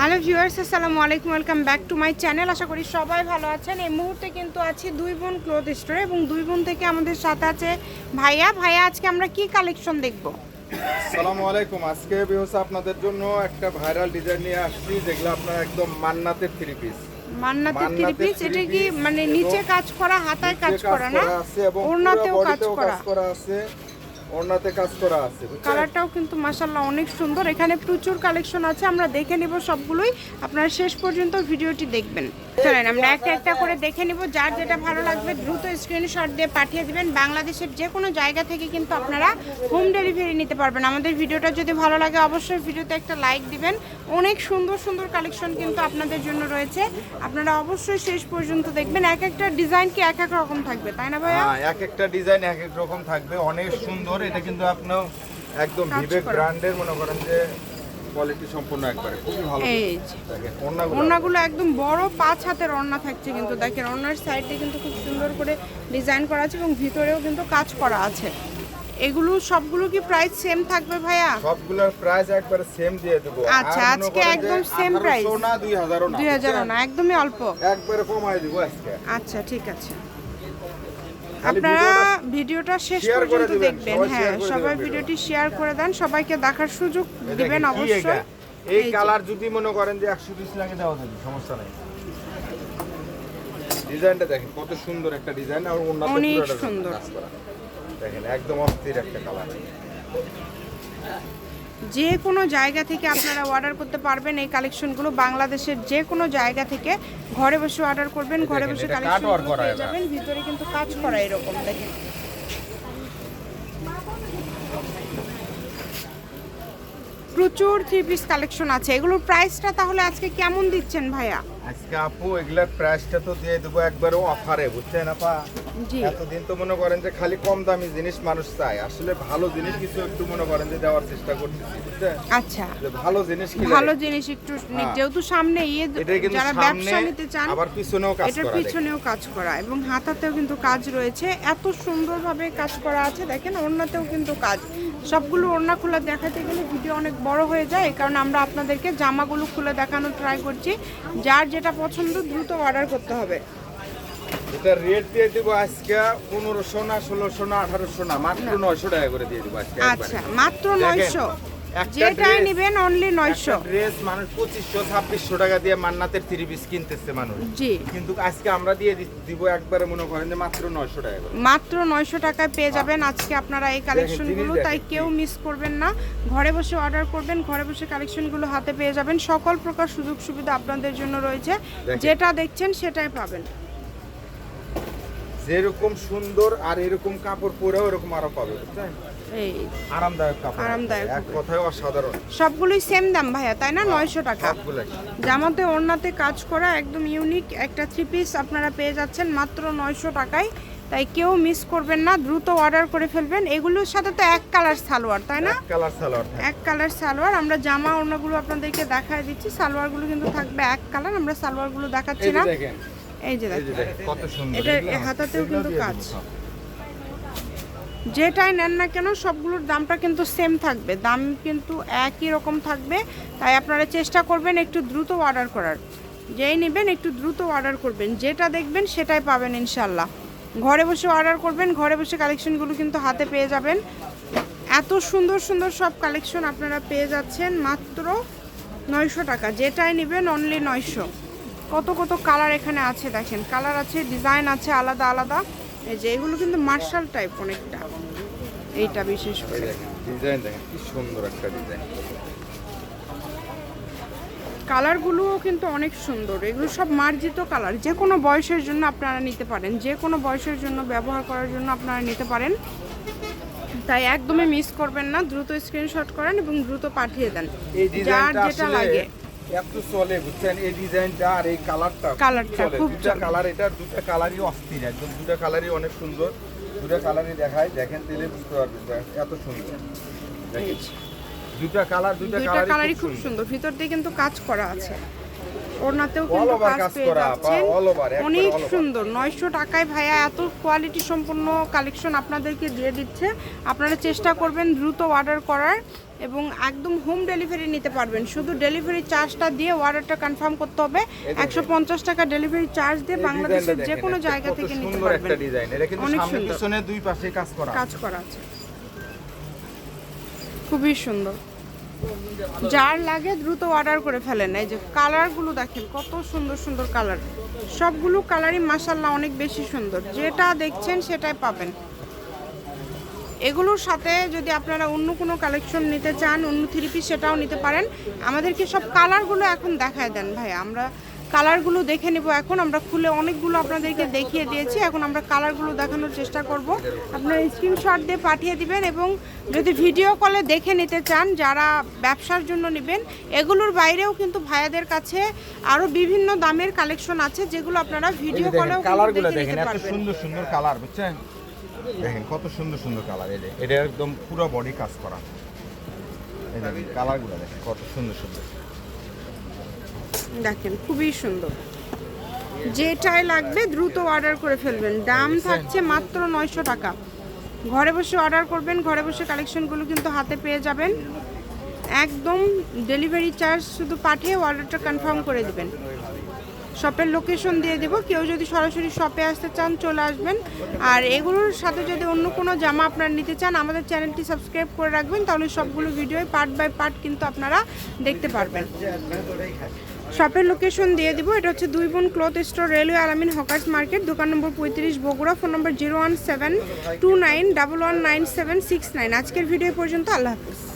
Hello viewers আসসালামু আলাইকুম welcome back to my channel আশা করি সবাই ভালো আছেন। এই মুহূর্তে কিন্তু আছি দুই বোন ক্লোথ স্টোরে এবং দুই বোন থেকে আমাদের সাথে আছে ভাইয়া। ভাইয়া আজকে আমরা কি কালেকশন দেখব? সালামু আলাইকুম আজকে বিহস আপনাদের জন্য একটা ভাইরাল ডিজাইন নিয়ে আসছি। যেগুলো আপনার একদম মান্নাতের থ্রি পিস মান্নাতে থ্রি পিস এটা কি মানে নিচে কাজ করা হাতায় কাজ করা না? ওড়নাতেও কাজ করা আছে। ওড়নাতে কাজ করা আছে কালারটাও কিন্তু মাসাল্লাহ অনেক সুন্দর। এখানে প্রচুর কালেকশন আছে আমরা দেখে নিব সবগুলোই। আপনারা শেষ পর্যন্ত ভিডিওটি দেখবেন। চলেন আমরা একটা একটা করে দেখে নিব। যার যেটা ভালো লাগবে দ্রুত স্ক্রিনশট দিয়ে পাঠিয়ে দিবেন। বাংলাদেশের যে কোনো জায়গা থেকে কিন্তু আপনারা হোম ডেলিভারি নিতে পারবেন। আমাদের ভিডিওটা যদি ভালো লাগে অবশ্যই ভিডিওতে একটা লাইক দিবেন। অনেক সুন্দর সুন্দর কালেকশন কিন্তু আপনাদের জন্য রয়েছে। আপনারা অবশ্যই শেষ পর্যন্ত দেখবেন। এক একটা ডিজাইন কি এক এক রকম থাকবে তাই না ভাইয়া? হ্যাঁ এক একটা ডিজাইন এক এক রকম থাকবে। অনেক সুন্দর এটা কিন্তু আপনার একদম বিবেক ব্র্যান্ডের মনে করেন যে কোয়ালিটি সম্পূর্ণ একবারে খুবই ভালো। এই যে। দেখেন ওড়নাগুলো ওড়নাগুলো একদম বড় পাঁচ হাতের ওড়না থাকছে কিন্তু দেখেন ওড়নার সাইডে কিন্তু খুব সুন্দর করে ডিজাইন করা আছে এবং ভিতরেও কিন্তু কাজ করা আছে। এগুলো সবগুলো কি প্রাইস সেম থাকবে ভাইয়া? সবগুলোর প্রাইস একবারে সেম দিয়ে দেবো। আচ্ছা, আজকে একদম same 1800 price। না 2000 না দুই হাজারও বুঝছেন? না একদমই অল্প। একবারে কমাই দিব আজকে। আচ্ছা ঠিক আছে। আপনারা ভিডিওটা শেষ পর্যন্ত দেখবেন হ্যাঁ সবাই ভিডিওটি। শেয়ার করে দেন সবাইকে দেখার সুযোগ দিবেন? অবশ্যই। এই কালার যদি মনে করেন যে একশো পিস লাগে দেওয়া যাবে সমস্যা নাই। ডিজাইনটা দেখেন কত সুন্দর একটা ডিজাইন আর অন্যান্য অনেক সুন্দর। দেখেন একদম অস্থির একটা কালার যে কোনো জায়গা থেকে আপনারা অর্ডার করতে পারবেন এই কালেকশনগুলো বাংলাদেশের যে কোনো জায়গা থেকে ঘরে বসে অর্ডার করবেন ঘরে বসে কালেকশন পেয়ে যাবেন ভিতরে কিন্তু কাজ করা এরকম দেখেন। প্রচুর থ্রি পিস কালেকশন আছে। এগুলোর প্রাইসটা তাহলে আজকে কেমন দিচ্ছেন ভাইয়া? আজকে আপু এগুলোর প্রাইসটা তো দিয়ে দেবো একবারে অফারে বুঝছেন আপা? এতদিন তো মনে করেন যে খালি কম দামি জিনিস মানুষ চায়। আসলে ভালো জিনিস কিছু একটু মনে করেন যে দেওয়ার চেষ্টা করতেছি আচ্ছা। ভালো জিনিস কি ভালো জিনিস একটু হ্যাঁ। যেহেতু সামনে ইয়ে যারা ব্যবসা নিতে চান আবার পিছনেও কাজ করা। পিছনেও কাজ করা এবং হাতাতেও কিন্তু কাজ রয়েছে। এত সুন্দরভাবে কাজ করা আছে দেখেন ওড়নাতেও কিন্তু কাজ। সবগুলো ওড়না খোলা দেখাতে গেলে ভিডিও অনেক বড় হয়ে যায় এই কারণে আমরা আপনাদেরকে জামাগুলো খুলে দেখানোর ট্রাই করছি। যার যেটা পছন্দ দ্রুত অর্ডার করতে হবে। এটা রেট দিয়ে দিব আজকে পনেরোশো না ষোলোশো না আঠারোশো না মাত্র নয়শো টাকা করে দিয়ে দিব আজকে আচ্ছা মাত্র নয়শো। যেটাই নেবেন অনলি নয়শো। ড্রেস মানুষ পঁচিশশো ছাব্বিশশো টাকা দিয়ে মান্নাতের থ্রি পিস কিনতেছে মানুষ। জি। কিন্তু আজকে আমরা দিয়ে দিব একবারে মনে করেন যে মাত্র নয়শো টাকা করে। মাত্র নয়শো টাকায় পেয়ে যাবেন আজকে আপনারা এই কালেকশনগুলো তাই কেউ মিস করবেন না। ঘরে বসে অর্ডার করবেন ঘরে বসে কালেকশনগুলো হাতে পেয়ে যাবেন। সকল প্রকার সুযোগ সুবিধা আপনাদের জন্য রয়েছে। যেটা দেখছেন সেটাই পাবেন। যেরকম সুন্দর আর এরকম কাপড় পরেও এরকম আরও পাবে বুঝছেন এই। আরামদায়ক কাপড়। আরামদায়ক এক কথায় অসাধারণ। সবগুলোই সেম দাম ভাইয়া তাই না? নয়শো টাকা। জামাতে ওড়নাতে কাজ করা একদম ইউনিক একটা থ্রি পিস আপনারা পেয়ে যাচ্ছেন মাত্র নয়শো টাকায়। তাই কেউ মিস করবেন না দ্রুত অর্ডার করে ফেলবেন। এগুলোর সাথে তো এক কালার সালোয়ার তাই না? কালার সালোয়ার এক কালার সালোয়ার। আমরা জামা ওড়নাগুলো আপনাদেরকে দেখায় দিচ্ছি। সালোয়ারগুলো কিন্তু থাকবে এক কালার আমরা সালোয়ারগুলো দেখাচ্ছি না। দেখেন এই যে দেখেন এটা হাতাতেও কিন্তু কাজ। যেটাই নেন না কেন সবগুলোর দামটা কিন্তু সেম থাকবে। দাম কিন্তু একই রকম থাকবে। তাই আপনারা চেষ্টা করবেন একটু দ্রুত অর্ডার করার। যেই নেবেন একটু দ্রুত অর্ডার করবেন। যেটা দেখবেন সেটাই পাবেন ইনশাল্লাহ। ঘরে বসে অর্ডার করবেন ঘরে বসে কালেকশনগুলো কিন্তু হাতে পেয়ে যাবেন। এত সুন্দর সুন্দর সব কালেকশন আপনারা পেয়ে যাচ্ছেন মাত্র নয়শো টাকা। যেটাই নেবেন অনলি নয়শো। কত কত কালার এখানে আছে দেখেন। কালার আছে ডিজাইন আছে আলাদা আলাদা। এই যে এগুলো কিন্তু মার্শাল টাইপ অনেকটা। এইটা বিশেষ করে। ডিজাইন দেখেন কি সুন্দর একটা ডিজাইন কালারগুলোও কিন্তু অনেক সুন্দর। এগুলো সব মার্জিত কালার যে কোনো বয়সের জন্য আপনারা নিতে পারেন। যে কোনো বয়সের জন্য ব্যবহার করার জন্য আপনারা নিতে পারেন। তাই একদমই মিস করবেন না। দ্রুত স্ক্রিনশট করেন এবং দ্রুত পাঠিয়ে দেন। যার যেটা লাগে। এত চলে বুঝছেন? এই ডিজাইনটা আর এই কালারটা কালারটা খুব দুটা কালার এটা দুটা কালারই অস্থির একদম দুটা কালারই অনেক সুন্দর। দুটা কালারই দেখায় দেখেন তেলে বুঝতে পারবেন এত সুন্দর। দুটা কালার দুটা কালারই খুব সুন্দর। ভিতর দিয়ে কিন্তু কাজ করা আছে। ওড়নাতেও All কিন্তু কাজ পেয়ে যাচ্ছেন। অনেক সুন্দর। নয়শো টাকায় ভাইয়া এত কোয়ালিটি সম্পন্ন কালেকশন আপনাদেরকে দিয়ে দিচ্ছে। আপনারা চেষ্টা করবেন দ্রুত অর্ডার করার এবং একদম হোম ডেলিভারি নিতে পারবেন। শুধু ডেলিভারি চার্জটা দিয়ে অর্ডারটা কনফার্ম করতে হবে। একশো পঞ্চাশ টাকা ডেলিভারি চার্জ দিয়ে বাংলাদেশের যে কোনো জায়গা থেকে নিতে পারবেন। অনেক সুন্দর। দুই পাশে কাজ করা কাজ করা আছে। খুবই সুন্দর। যার লাগে দ্রুত অর্ডার করে ফেলেন। এই যে কালারগুলো দেখেন, কত সুন্দর সুন্দর কালার সবগুলো কালারই মাসাল্লাহ অনেক বেশি সুন্দর। যেটা দেখছেন সেটাই পাবেন। এগুলোর সাথে যদি আপনারা অন্য কোনো কালেকশন নিতে চান, অন্য থ্রি পিস সেটাও নিতে পারেন। আমাদেরকে সব কালারগুলো এখন দেখায় দেন ভাই। আমরা কালারগুলো দেখে নিব এখন। আমরা খুলে অনেকগুলো আপনাদেরকে দেখিয়ে দিয়েছি। এখন আমরা কালারগুলো দেখানোর চেষ্টা করব। আপনারা স্ক্রিনশট দিয়ে পাঠিয়ে দিবেন এবং যদি ভিডিও কলে দেখে নিতে চান যারা ব্যবসার জন্য নেবেন এগুলোর বাইরেও কিন্তু ভাইয়াদের কাছে আরও বিভিন্ন দামের কালেকশন আছে যেগুলো আপনারা ভিডিও কলেও কালারগুলো দেখে দেখেন নিতে এত পারবেন। সুন্দর সুন্দর কালার বুঝছেন? দেখেন কত সুন্দর সুন্দর কালার এই যে এটা একদম পুরো বডি কাজ করা। কালারগুলো দেখেন কত সুন্দর সুন্দর। দেখেন খুবই সুন্দর। যেটাই লাগবে দ্রুত অর্ডার করে ফেলবেন। দাম থাকছে মাত্র নয়শো টাকা। ঘরে বসে অর্ডার করবেন ঘরে বসে কালেকশনগুলো কিন্তু হাতে পেয়ে যাবেন। একদম ডেলিভারি চার্জ শুধু পাঠিয়ে অর্ডারটা কনফার্ম করে দেবেন। শপের লোকেশন দিয়ে দেব। কেউ যদি সরাসরি শপে আসতে চান চলে আসবেন। আর এগুলোর সাথে যদি অন্য কোনো জামা আপনারা নিতে চান আমাদের চ্যানেলটি সাবস্ক্রাইব করে রাখবেন। তাহলে সবগুলো ভিডিও পার্ট বাই পার্ট কিন্তু আপনারা দেখতে পারবেন। শপের লোকেশন দিয়ে দিব। এটা হচ্ছে দুই বোন cloth store railway Alamin hawkers market, দোকান নম্বর পঁয়ত্রিশ Bogura phone number zero one seven two nine double one nine seven six nine আজকের ভিডিও পর্যন্ত, আল্লাহ হাফিজ।